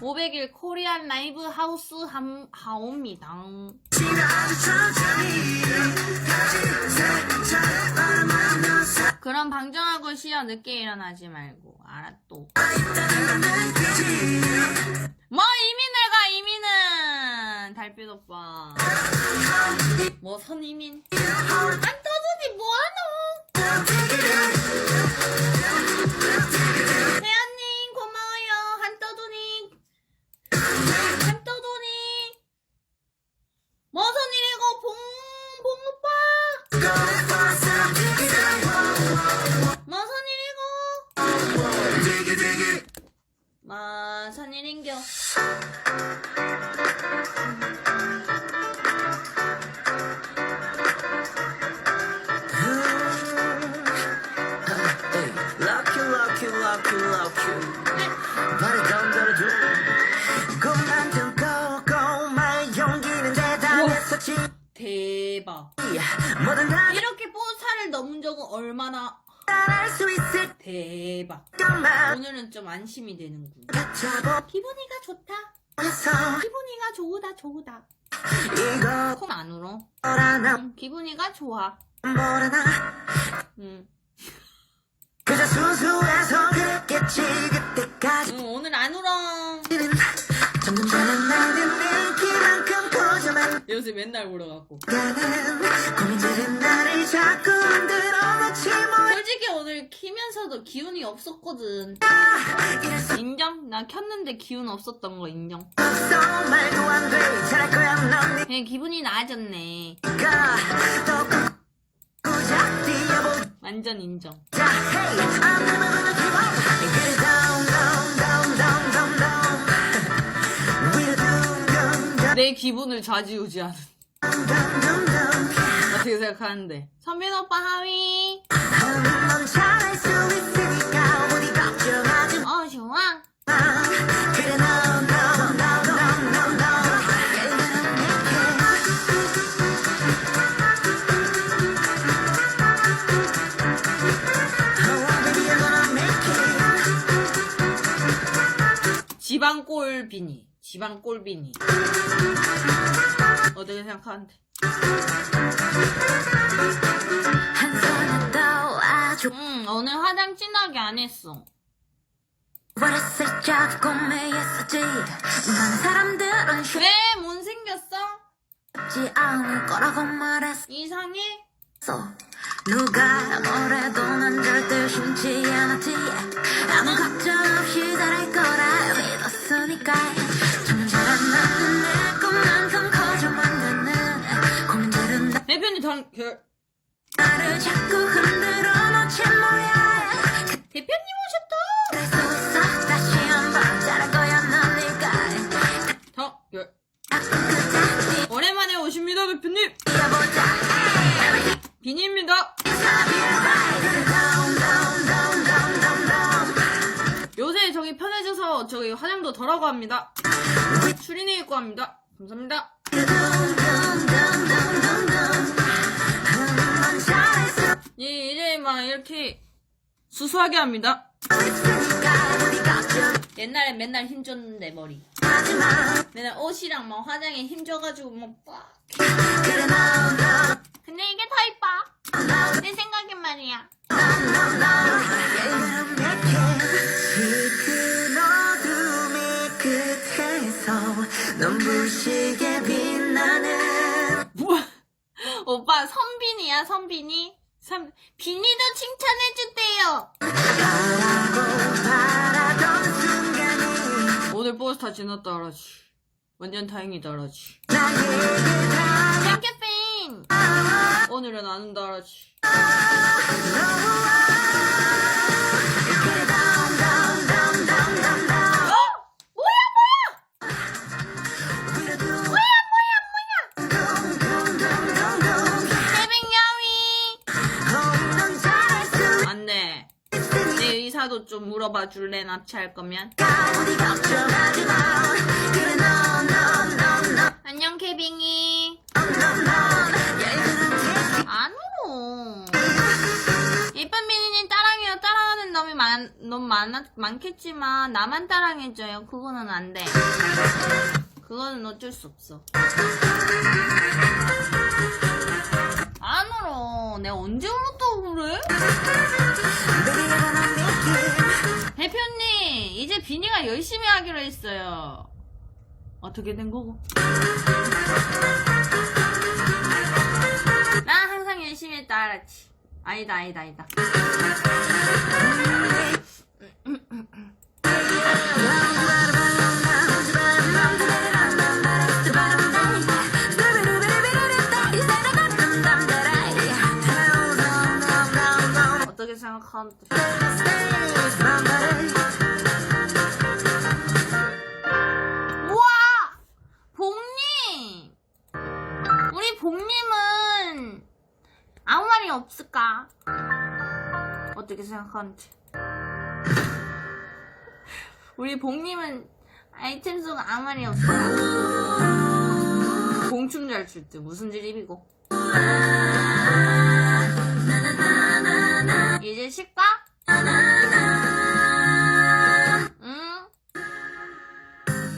500일 코리안 라이브 하우스 함, 하옵니다. 그럼 방정하고 쉬어. 늦게 일어나지 말고. 알았또. 뭐 이민을 가 이민은! 달빛 오빠. 뭐 선이민 이렇게 뽀사를 넘은 적은 얼마나 대박. 오늘은 좀 안심이 되는군 기분이가 좋다? 기분이가 좋다 좋다. 이거 콩안 울어? 응, 기분이가 좋아. 그때까지는 응, 오늘 안 울어 요새 맨날 울어갖고. 뭐야 솔직히 오늘 키면서도 기운이 없었거든. 수 인정? 나 켰는데 기운 없었던 거 인정. 그냥 기분이 나아졌네. 완전 인정 기분을 좌지우지하는 어떻게 생각하는데 선빈 오빠 하위 어 좋아 마 그래 no no no no no no Yeah, you're gonna make it Oh baby you're gonna make it 지방 꼴 비니 지방 꼴비니. 어떻게 생각하는데? 응 오늘 화장 진하게 안 했어. 왜? 못생겼어? 이상해? 누가 뭐래도 난 절대 심지 않았지. 아무 걱정 없이 잘할 거라 믿었으니까 대표님 오셨다. 더 오랜만에 오십니다 대표님. 비니입니다. 요새 저기 편해져서 저기 화장도 덜하고 합니다. 추리닝 입고 합니다. 감사합니다 예, 이제 막 이렇게 수수하게 합니다. 옛날에 맨날 힘줬는데 머리. 맨날 옷이랑 막 화장에 힘줘가지고 막 빡. 근데 이게 더 이뻐. 내 생각엔 말이야. 눈부시게 빛나는 뭐야 오빠 선빈이야 선빈이 선 비니도 순간이 오늘 버스 다 지났다 알았지 완전 다행이다 알았지 땡큐팬. 오늘은 안 온다 알았지 의사도 좀 물어봐 줄래 납치할 거면 안녕 케빙이 안 울어 예쁜 비니님 따랑해요 따랑하는 다음에 많, 너무 많, 많겠지만, 나만 따랑해줘요. 그거는 안 돼. 그거는 어쩔 수 없어. 안 울어. 내가 언제 울었다 비니가 열심히 하기로 했어요. 어떻게 된 거고? 나 항상 열심히 했다, 알았지? 아니다, 아니다, 아니다. 것도 우와! 봄님! 우리 봄님은 아무 말이 없을까? 어떻게 생각하는지. 우리 봉님은 아이템 속 아무 말이 없을까? 봉충 잘 출 때 무슨 드립이고. 이제 쉴까?